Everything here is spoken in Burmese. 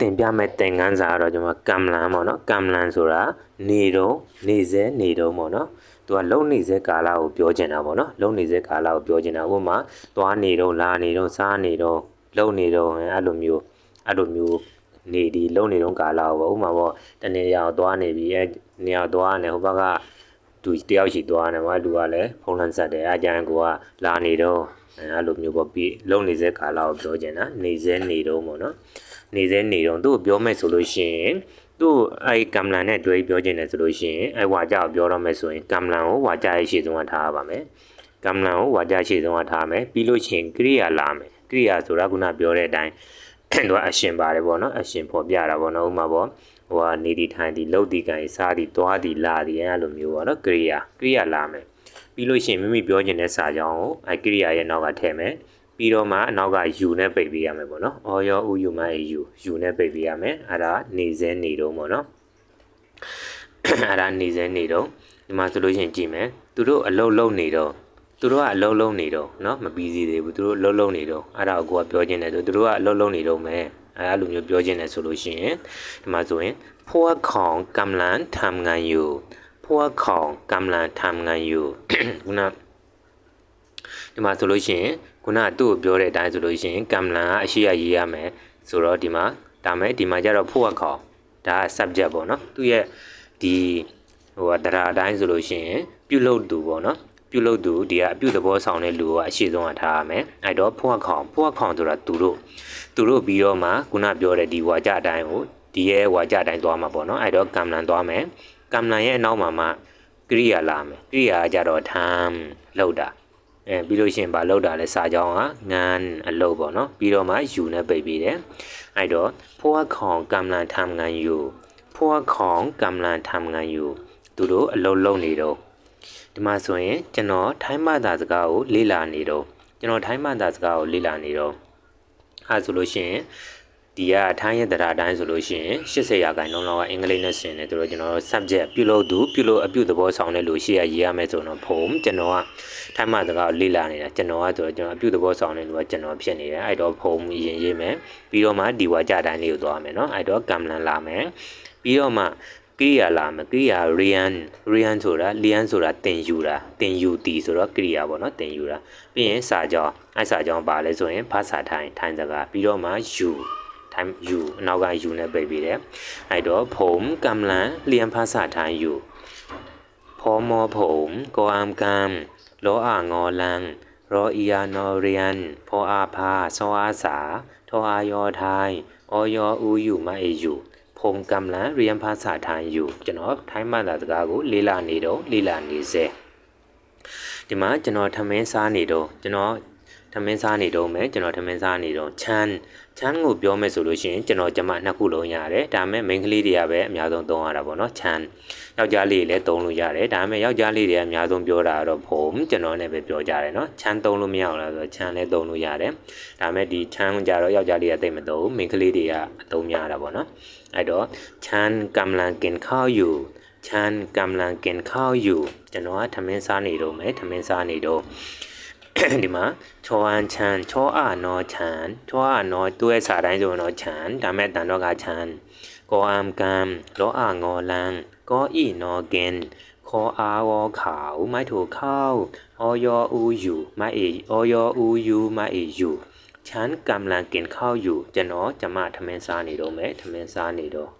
သင်ပြမဲ့သင်ခန်းစာကတော့ကျွန်တော်ကမ်လန်ပေါ့နော်ကမ်လန်ဆိုတာနေတော့နေစဲနေတော့ပေါ့နော်သူကလုံနေစဲကာလကိုပြောချင်တာပေါ့နော်လုံနေစဲကာလကိုပြောချင်တာဥပမာသွားနေတော့လာနေတော့စားနေတော့လုံနေတော့အဲ့လိုမျိုးအဲ့လိုမျိုးနေဒီလုံနေတော့ကာလကိုပေါ့ဥပမာပေါ့တနေ့ရောက်သွားနေပြီအဲ့နေရောက်သွားနေဟိုဘက်ကသူတယောက်ရှိသွားနေမှာလူကလည်းဖုန်းလန်းဆက်တယ်အကြမ်းကိုကလာနေတော့အဲ့လိုမျိုးပေါ့ပြီးလုံနေစဲကာလကိုပြောချင်တာနေစဲနေတော့ပေါ့နော် နေစဲနေတော့သူ့ကိုပြောမယ်ဆိုလို့ရှိရင်သူ့အဲကမ်လန်နဲ့တွဲပြောချင်တယ်ဆိုလို့ရှိရင်အဲဝါကြကိုပြောတော့မယ်ဆိုရင်ကမ်လန်ကိုဝါကြရဲ့ရှေ့ဆုံးကထားရပါမယ်ကမ်လန်ကိုဝါကြရှေ့ဆုံးကထားမယ်ပြီးလို့ရှိရင်ကရိယာလာမယ်ကရိယာဆိုတာခုနပြောတဲ့အတိုင်းသူကအရှင်ပါတယ်ပေါ့နော်အရှင်ဖော်ပြတာပေါ့နော်ဥမာပေါ့ဟိုကနေဒီထိုင်ဒီလှုပ်ဒီကန်စားဒီသွားဒီလာဒီအဲ့လိုမျိုးပေါ့နော်ကရိယာကရိယာလာမယ်ပြီးလို့ရှိရင်မိမိပြောချင်တဲ့စာကြောင်းကိုအဲကရိယာရဲ့နောက်ကထည့်မယ် ပြီးတော့မှအနောက်က u နဲ့ပိတ်ပေးရမယ်ပေါ့နော်။အော်ရောဥ u မ u u နဲ့ပိတ်ပေးရမယ်။အဲ့ဒါနေစဲနေတော့ပေါ့နော်။အဲ့ဒါနေစဲနေတော့ဒီမှာဆိုလို့ရှိရင်ကြည့်မယ်။သူတို့အလုံးလုံးနေတော့သူတို့ကအလုံးလုံးနေတော့เนาะမပြီးသေးသေးဘူးသူတို့အလုံးလုံးနေတော့အဲ့ဒါကိုကိုကပြောခြင်းတယ်ဆိုသူတို့ကအလုံးလုံးနေတော့မယ်အဲ့လိုမျိုးပြောခြင်းတယ်ဆိုလို့ရှိရင်ဒီမှာဆိုရင်พวกของกำลังทำงานอยู่พวกของกำลังทำงานอยู่ ခုန ဒီမှာဆိုလို့ရှိရင်ခုနကသူ့ကိုပြောတဲ့အတိုင်းဆိုလို့ရှိရင်ကမ်လန်ကအရှိရရေးရမယ်ဆိုတော့ဒီမှာဒါမဲ့ဒီမှာကျတော့ဖို့ခေါ်ဒါက subject ပေါ့နော်သူ့ရဲ့ဒီဟိုကတရားအတိုင်းဆိုလို့ရှိရင်ပြုလုပ်သူပေါ့နော်ပြုလုပ်သူဒီကအပြုသဘောဆောင်တဲ့လူကအရှိဆုံးကထားရမယ်အဲ့တော့ဖို့ခေါင်ဖို့ခေါင်ဆိုတာသူတို့သူတို့ပြီးတော့မှခုနပြောတဲ့ဒီဝါကြအတိုင်းကိုဒီရဲ့ဝါကြအတိုင်းသွားမှာပေါ့နော်အဲ့တော့ကမ်လန်သွားမယ်ကမ်လန်ရဲ့အနောက်မှာမှကရိယာလာမယ်ကရိယာကကြတော့ထမ်းလောက်တာ အဲပြီးလို့ရှိရင်မလောက်တာလဲစာကြောင်းကငန်းအလုပ်ပေါ့နော်ပြီးတော့မှယူနဲ့ပိတ်ပြီးတယ်အဲ့တော့ဖောခေါင်ကမ်လန်ထမ်ငန်းယူဖောခေါင်ကမ်လန်ထမ်ငန်းယူသူတို့အလုပ်လုပ်နေတော့ဒီမှာဆိုရင်ကျွန်တော်ထိုင်းမသာစကားကိုလေ့လာနေတော့ကျွန်တော်ထိုင်းမသာစကားကိုလေ့လာနေတော့အဲဆိုလို့ရှိရင် ဒီကထိုင်းရဲ့တရားတိုင်းဆိုလို့ရှိရင်80ရာခိုင်နှုန်းလောက်ကအင်္ဂလိပ်နဲ့ဆင်တယ်သူတို့ကျွန်တော် subject ပြုလုပ်သူပြုလုပ်အပြုသဘောဆောင်တဲ့လူရှိရရေးရမယ်ဆိုတော့ဖုံကျွန်တော်ကထိုင်းမှာစကားလေ့လာနေတာကျွန်တော်ကဆိုတော့ကျွန်တော်အပြုသဘောဆောင်တဲ့လူကကျွန်တော်ဖြစ်နေတယ်အဲ့တော့ဖုံရင်ရေးမယ်ပြီးတော့မှဒီဝါကြတိုင်းလေးကိုသွားမယ်နော်အဲ့တော့ကမ်လန်လာမယ်ပြီးတော့မှကိရိယာလာမယ်ကိရိယာ rian rian ဆိုတာ lian ဆိုတာတင်ယူတာတင်ယူတီဆိုတော့ကိရိယာပေါ့နော်တင်ယူတာပြီးရင်စာကြောင်းအဲ့စာကြောင်းပါလဲဆိုရင်ဘာသာထိုင်ထိုင်စကားပြီးတော့မှ you time you နောက်က you နဲ့ပိတ်ပြီးတယ်အဲ့တော့ဖုံကမ်လန်လျံဖာစာထိုင်း you ဖောမောဖုံကောအမ်ကမ်လောအာငောလန်ရောအီယာနောရီယန်ဖောအာဖာဆောအာစာထောအာယောထိုင်းအောယောဥယူမအေယူဖုံကမ်လန်ရီယန်ဖာစာထိုင်းယူကျွန်တော်ထိုင်းမှသာတကားကိုလေးလာနေတော့လေးလာနေစေဒီမှာကျွန်တော်ထမင်းစားနေတော့ကျွန်တော် ထမင်းစားနေတော့မယ်ကျွန်တော်ထမင်းစားနေတော့ချမ်းချမ်းကိုပြောမယ်ဆိုလို့ရှိရင်ကျွန်တော်ဂျမနှစ်ခုလုံးရတယ်ဒါပေမဲ့ main ကလေးတွေကပဲအများဆုံးသုံးရတာပေါ့နော်ချမ်းယောက်ျားလေးတွေလည်းသုံးလို့ရတယ်ဒါပေမဲ့ယောက်ျားလေးတွေကအများဆုံးပြောတာကတော့ဘုံကျွန်တော်လည်းပဲပြောကြတယ်နော်ချမ်းသုံးလို့မရအောင်လားဆိုတော့ချမ်းလည်းသုံးလို့ရတယ်ဒါပေမဲ့ဒီချမ်းကြတော့ယောက်ျားလေးကသိမသုံး main ကလေးတွေကအသုံးများတာပေါ့နော်အဲ့တော့ချမ်းကမ်လန်ကင်ခေါယူချမ်းကမ်လန်ကင်ခေါယူကျွန်တော်ကထမင်းစားနေတော့မယ်ထမင်းစားနေတော့ ဒီမှာချောအန်ချန်ချောအာနောချန်ချောအာနောသူ့ရဲ့စာတိုင်းဆိုတော့ချန်ဒါမဲ့တန်တော့ကချန်ကောအမ်ကမ်လောအာငောလန်ကောဤနောကင်ခေါ်အားဝခါဥမိုက်ထိုခေါအောယောဥယူမိုက်အေအောယောဥယူမိုက်အေယူချန်ကမ်လန်ကင်ခေါယူကျွန်တော်ကျမထမင်းစားနေတော့မယ်ထမင်းစားနေတော့